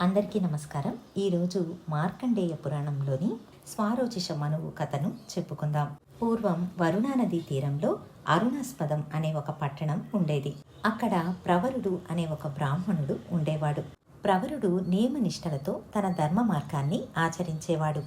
అందరికీ నమస్కారం. ఈరోజు మార్కండేయ పురాణంలోని స్వారోచిష మనువు కథను చెప్పుకుందాం. పూర్వం వరుణా నదీ తీరంలో అరుణాస్పదం అనే ఒక పట్టణం ఉండేది. అక్కడ ప్రవరుడు అనే ఒక బ్రాహ్మణుడు ఉండేవాడు. ప్రవరుడు నియమనిష్టలతో తన ధర్మ మార్గాన్ని ఆచరించేవాడు.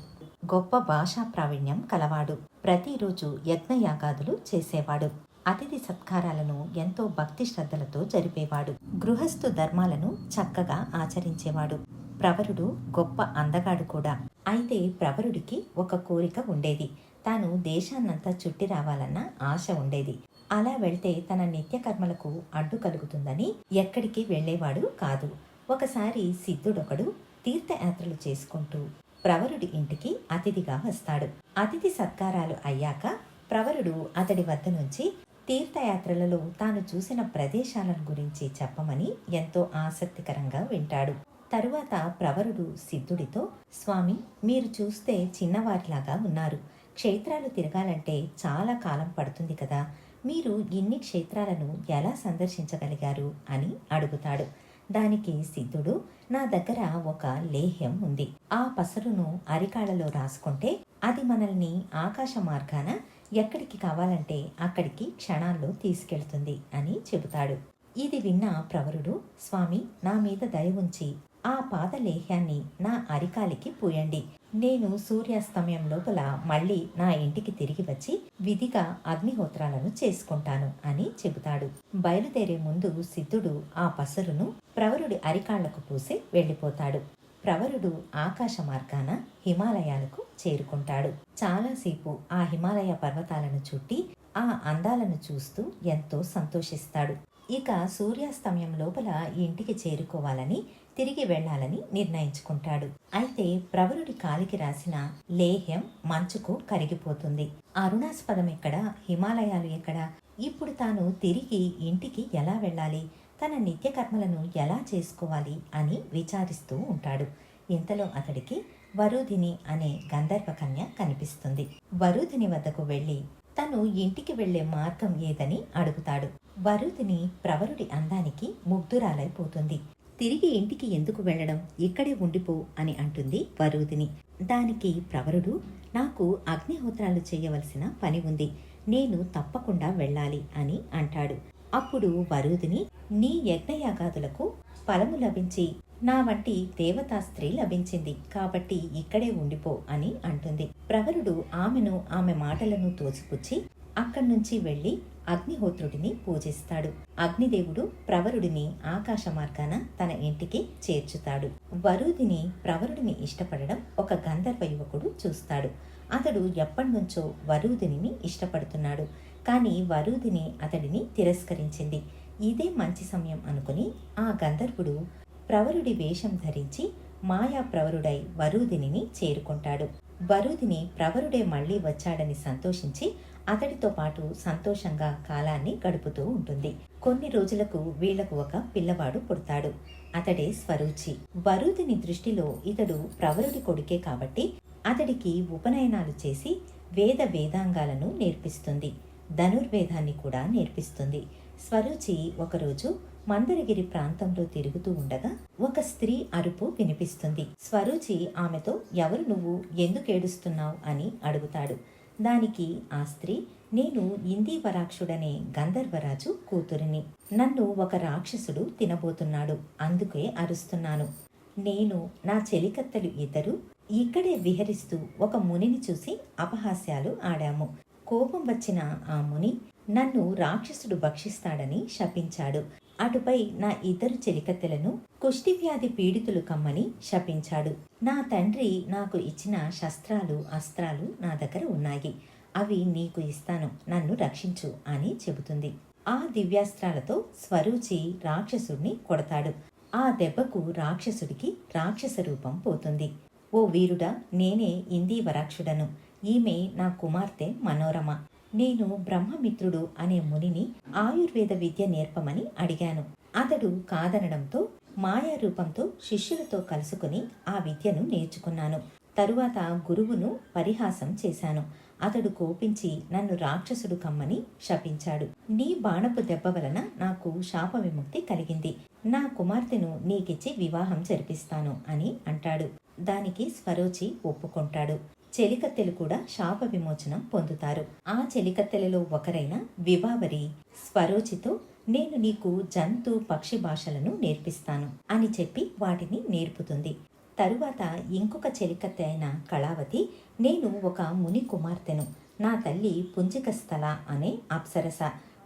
గొప్ప భాషా ప్రావీణ్యం కలవాడు. ప్రతిరోజు యజ్ఞయాగాదులు చేసేవాడు. అతిథి సత్కారాలను ఎంతో భక్తి శ్రద్ధలతో జరిపేవాడు. గృహస్థు ధర్మాలను చక్కగా ఆచరించేవాడు. ప్రవరుడు గొప్ప అందగాడు కూడా. అయితే ప్రవరుడికి ఒక కోరిక ఉండేది. తాను దేశాన్నంతా చుట్టి రావాలన్న ఆశ ఉండేది. అలా వెళ్తే తన నిత్యకర్మలకు అడ్డు కలుగుతుందని ఎక్కడికి వెళ్ళేవాడు కాదు. ఒకసారి సిద్ధుడొకడు తీర్థయాత్రలు చేసుకుంటూ ప్రవరుడి ఇంటికి అతిథిగా వస్తాడు. అతిథి సత్కారాలు అయ్యాక ప్రవరుడు అతడి వద్ద నుంచి తీర్థయాత్రలలో తాను చూసిన ప్రదేశాలను గురించి చెప్పమని ఎంతో ఆసక్తికరంగా వింటాడు. తరువాత ప్రవరుడు సిద్ధుడితో స్వామి మీరు చూస్తే చిన్నవారిలాగా ఉన్నారు. క్షేత్రాలు తిరగాలంటే చాలా కాలం పడుతుంది కదా. మీరు ఇన్ని క్షేత్రాలను ఎలా సందర్శించగలిగారు? అని అడుగుతాడు. దానికి సిద్ధుడు నా దగ్గర ఒక లేహ్యం ఉంది. ఆ పసరును అరికాళ్ళలో రాసుకుంటే అది మనల్ని ఆకాశ మార్గాన ఎక్కడికి కావాలంటే అక్కడికి క్షణాల్లో తీసుకెళ్తుంది అని చెబుతాడు. ఇది విన్న ప్రవరుడు స్వామి నా మీద దయ ఉంచి ఆ పాద లేహ్యాన్ని నా అరికాలికి పూయండి. నేను సూర్యాస్తమయం లోపల మళ్ళీ నా ఇంటికి తిరిగి వచ్చి విధిగా అగ్నిహోత్రాలను చేసుకుంటాను అని చెబుతాడు. బయలుదేరే ముందు సిద్ధుడు ఆ పసరును ప్రవరుడి అరికాళ్ళకు పూసి వెళ్ళిపోతాడు. ప్రవరుడు ఆకాశ మార్గాన హిమాలయాలకు చేరుకుంటాడు. చాలాసేపు ఆ హిమాలయ పర్వతాలను చుట్టి ఆ అందాలను చూస్తూ ఎంతో సంతోషిస్తాడు. ఇక సూర్యాస్తమయం లోపల ఇంటికి చేరుకోవాలని తిరిగి వెళ్ళాలని నిర్ణయించుకుంటాడు. అయితే ప్రవరుడి కాలికి రాసిన లేహ్యం మంచుకు కరిగిపోతుంది. అరుణాస్పదం ఎక్కడ? హిమాలయాలు ఎక్కడ? ఇప్పుడు తాను తిరిగి ఇంటికి ఎలా వెళ్ళాలి? తన నిత్యకర్మలను ఎలా చేసుకోవాలి అని విచారిస్తూ ఉంటాడు. ఇంతలో అతడికి వరుధిని అనే గంధర్వ కన్య కనిపిస్తుంది. వరుధిని వద్దకు వెళ్ళి తను ఇంటికి వెళ్ళే మార్గం ఏదని అడుగుతాడు. వరుధిని ప్రవరుడి అందానికి ముగ్ధురాలైపోతుంది. తిరిగి ఇంటికి ఎందుకు వెళ్ళడం? ఇక్కడే ఉండిపో అని అంటుంది వరుదిని దానికి ప్రవరుడు నాకు అగ్నిహోత్రాలు చేయవలసిన పని ఉంది. నేను తప్పకుండా వెళ్ళాలి అని అంటాడు. అప్పుడు వరుదిని నీ యజ్ఞయాగాదులకు ఫలము లభించి నా వంటి దేవతా స్త్రీ లభించింది. కాబట్టి ఇక్కడే ఉండిపో అని అంటుంది. ప్రవరుడు ఆమెను ఆమె మాటలను తోసిపుచ్చి అక్కడి నుంచి వెళ్ళి అగ్నిహోత్రుడిని పూజిస్తాడు. అగ్నిదేవుడు ప్రవరుడిని ఆకాశ మార్గాన తన ఇంటికి చేర్చుతాడు. వరుదిని ప్రవరుడిని ఇష్టపడడం ఒక గంధర్వ యువకుడు చూస్తాడు. అతడు ఎప్పటినుంచో వరుదిని ఇష్టపడుతున్నాడు. కానీ వరుదిని అతడిని తిరస్కరించింది. ఇదే మంచి సమయం అనుకుని ఆ గంధర్వుడు ప్రవరుడి వేషం ధరించి మాయా ప్రవరుడై వరుదిని చేరుకుంటాడు. వరుదిని ప్రవరుడే మళ్ళీ వచ్చాడని సంతోషించి అతడితో పాటు సంతోషంగా కాలాన్ని గడుపుతూ ఉంటుంది. కొన్ని రోజులకు వీళ్ళకు ఒక పిల్లవాడు పుడతాడు. అతడే స్వరూచి. వరుదిని దృష్టిలో ఇతడు ప్రవరుడి కొడుకే కాబట్టి అతడికి ఉపనయనాలు చేసి వేద వేదాంగాలను నేర్పిస్తుంది. ధనుర్వేదాన్ని కూడా నేర్పిస్తుంది. స్వరూచి ఒకరోజు మందరగిరి ప్రాంతంలో తిరుగుతూ ఉండగా ఒక స్త్రీ అరుపు వినిపిస్తుంది. స్వరూచి ఆమెతో ఎవరు నువ్వు? ఎందుకు ఏడుస్తున్నావు? అని అడుగుతాడు. దానికి ఆ స్త్రీ నేను ఇందీవరాక్షుడనే గంధర్వరాజు కూతురిని. నన్ను ఒక రాక్షసుడు తినబోతున్నాడు. అందుకే అరుస్తున్నాను. నేను నా చెలికత్తలు ఇద్దరు ఇక్కడే విహరిస్తూ ఒక మునిని చూసి అపహాస్యాలు ఆడాము. కోపం వచ్చిన ఆ ముని నన్ను రాక్షసుడు భక్షిస్తాడని శపించాడు. అటుపై నా ఇద్దరు చెలికత్తెలను కుష్టివ్యాధి పీడితులు కమ్మని శపించాడు. నా తండ్రి నాకు ఇచ్చిన శస్త్రాలు అస్త్రాలు నా దగ్గర ఉన్నాయి. అవి నీకు ఇస్తాను. నన్ను రక్షించు అని చెబుతుంది. ఆ దివ్యాస్త్రాలతో స్వరూచి రాక్షసుడిని కొడతాడు. ఆ దెబ్బకు రాక్షసుడికి రాక్షస రూపం పోతుంది. ఓ వీరుడా నేనే ఇందీవరాక్షుడను ఈమె నా కుమార్తె మనోరమ. నేను బ్రహ్మమిత్రుడు అనే మునిని ఆయుర్వేద విద్య నేర్పమని అడిగాను. అతడు కాదనడంతో మాయారూపంతో శిష్యులతో కలుసుకుని ఆ విద్యను నేర్చుకున్నాను. తరువాత గురువును పరిహాసం చేశాను. అతడు కోపించి నన్ను రాక్షసుడు కమ్మని శపించాడు. నీ బాణపు దెబ్బ వలన నాకు శాప విముక్తి కలిగింది. నా కుమార్తెను నీకిచ్చి వివాహం జరిపిస్తాను అని అంటాడు. దానికి స్వరోచి ఒప్పుకుంటాడు. చెలికత్తెలు కూడా శాప విమోచనం పొందుతారు. ఆ చెలికత్తెలలో ఒకరైన వివావరి స్వరోచితో నేను నీకు జంతు పక్షి భాషలను నేర్పిస్తాను అని చెప్పి వాటిని నేర్పుతుంది. తరువాత ఇంకొక చెలికత్తె అయిన కళావతి నేను ఒక ముని కుమార్తెను. నా తల్లి పుంజిక స్థల అనే అప్సరస.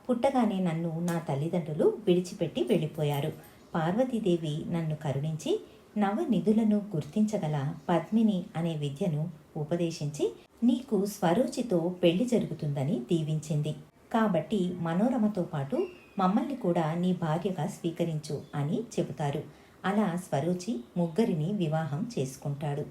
పుట్టగానే నన్ను నా తల్లిదండ్రులు విడిచిపెట్టి వెళ్ళిపోయారు. పార్వతీదేవి నన్ను కరుణించి నవనిధులను గుర్తించగల పద్మిని అనే విద్యను ఉపదేశించి నీకు స్వరోచితో పెళ్ళి జరుగుతుందని దీవించింది. కాబట్టి మనోరమతో పాటు మమ్మల్ని కూడా నీ భార్యగా స్వీకరించు అని చెబుతారు. అలా స్వరోచి ముగ్గురిని వివాహం చేసుకుంటాడు.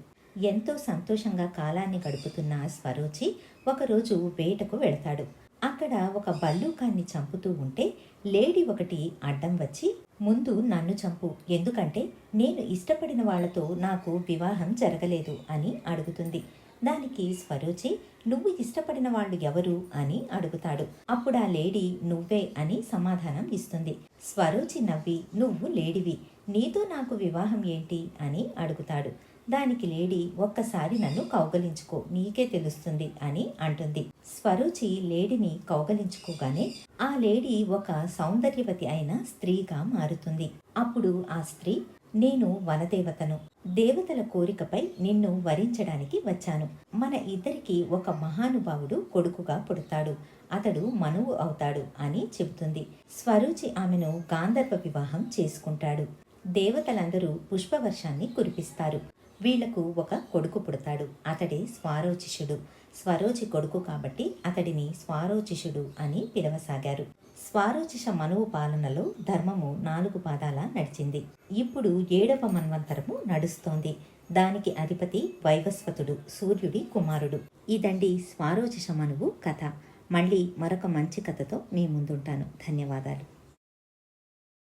ఎంతో సంతోషంగా కాలాన్ని గడుపుతున్న స్వరోచి ఒకరోజు వేటకు వెళతాడు. అక్కడ ఒక బల్లూకాన్ని చంపుతూ ఉంటే లేడీ ఒకటి అడ్డం వచ్చి ముందు నన్ను చంపు. ఎందుకంటే నేను ఇష్టపడిన వాళ్ళతో నాకు వివాహం జరగలేదు అని అడుగుతుంది. దానికి స్వరోచి నువ్వు ఇష్టపడిన వాళ్ళు ఎవరు? అని అడుగుతాడు. అప్పుడు ఆ లేడీ నువ్వే అని సమాధానం ఇస్తుంది. స్వరోచి నవ్వి నువ్వు లేడివి. నీతో నాకు వివాహం ఏంటి? అని అడుగుతాడు. దానికి లేడీ ఒక్కసారి నన్ను కౌగలించుకో నీకే తెలుస్తుంది అని అంటుంది. స్వరుచి లేడీని కౌగలించుకోగానే ఆ లేడీ ఒక సౌందర్యవతి అయిన స్త్రీగా మారుతుంది. అప్పుడు ఆ స్త్రీ నేను వనదేవతను. దేవతల కోరికపై నిన్ను వరించడానికి వచ్చాను. మన ఇద్దరికి ఒక మహానుభావుడు కొడుకుగా పుడతాడు. అతడు మనువు అవుతాడు అని చెబుతుంది. స్వరూచి ఆమెను గాంధర్వ వివాహం చేసుకుంటాడు. దేవతలందరూ పుష్పవర్షాన్ని కురిపిస్తారు. వీళ్ళకు ఒక కొడుకు పుడతాడు. అతడే స్వారోచిషుడు స్వరోచి కొడుకు కాబట్టి అతడిని స్వారోచిషుడు అని పిలవసాగారు. స్వారోచిష మనువు పాలనలో ధర్మము నాలుగు పాదాల నడిచింది. ఇప్పుడు ఏడవ మన్వంతరము నడుస్తోంది. దానికి అధిపతి వైవస్వతుడు సూర్యుడి కుమారుడు. ఇదండి స్వారోచిష మనువు కథ. మళ్ళీ మరొక మంచి కథతో మీ ముందుంటాను. ధన్యవాదాలు.